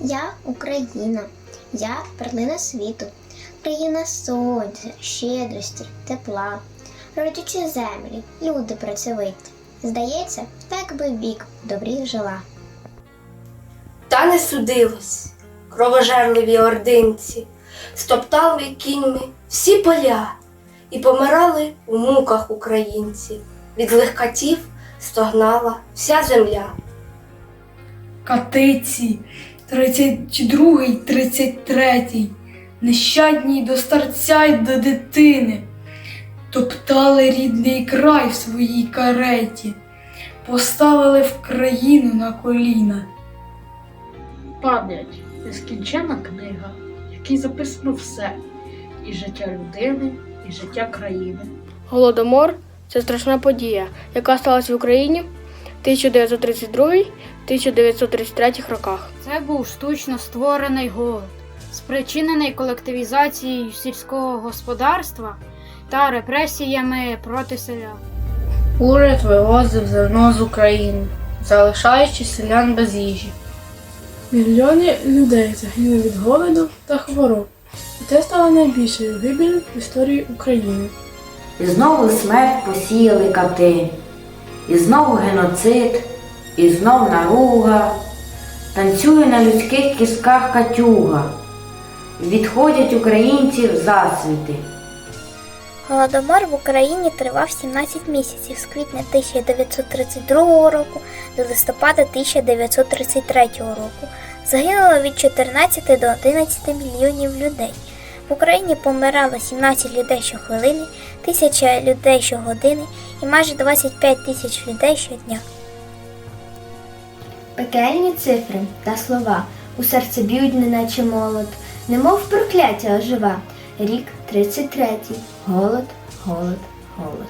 Я Україна, я перлина світу, країна сонця, щедрості, тепла, родючі землі, люди працьовиті. Здається, так би вік в добрі жила. Та не судилось, кровожерливі ординці, стоптали кіньми всі поля і помирали у муках українці. Від злих катів стогнала вся земля. Катиці, 32-й, 33-й, нещадні до старця й до дитини, топтали рідний край в своїй кареті, поставили в країну на коліна. Пам'ять нескінчена книга, в якій записано все і життя людини, і життя країни. Голодомор це страшна подія, яка сталася в Україні 1932-1933 роках. Це був штучно створений голод, спричинений колективізацією сільського господарства та репресіями проти селян. Уряд вивозив зерно з України, залишаючи селян без їжі. Мільйони людей загинули від голоду та хвороб. І це стало найбільшою гибелью в історії України. І знову смерть посіяли кати, і знову геноцид, і знов наруга, танцює на людських кістках катюга, відходять українці в засвіти. Голодомор в Україні тривав 17 місяців з квітня 1932 року до листопада 1933 року. Загинуло від 14 до 11 мільйонів людей. В Україні помирало 17 людей щохвилини, 1000 людей щогодини і майже 25 тисяч людей щодня. Пекельні цифри та слова у серці б'ють, неначе молот, немов прокляття ожива. Рік 33-й. Голод, голод, голод.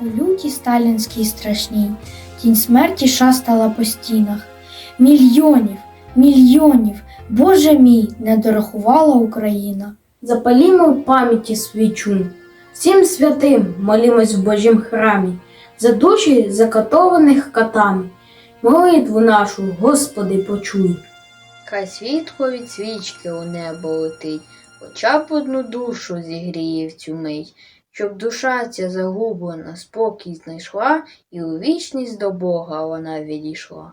У лютій сталінській страшній тінь смерті шастала по стінах. Мільйонів, мільйонів, Боже мій, не дорахувала Україна. Запалімо в пам'яті свічу, всім святим молімось в Божім храмі, за душі закатованих катами. Молитву нашу, Господи, почуй. Хай світло від свічки у небо летить, хоча б одну душу зігріє в цю мить, щоб душа ця загублена спокій знайшла, і у вічність до Бога вона відійшла.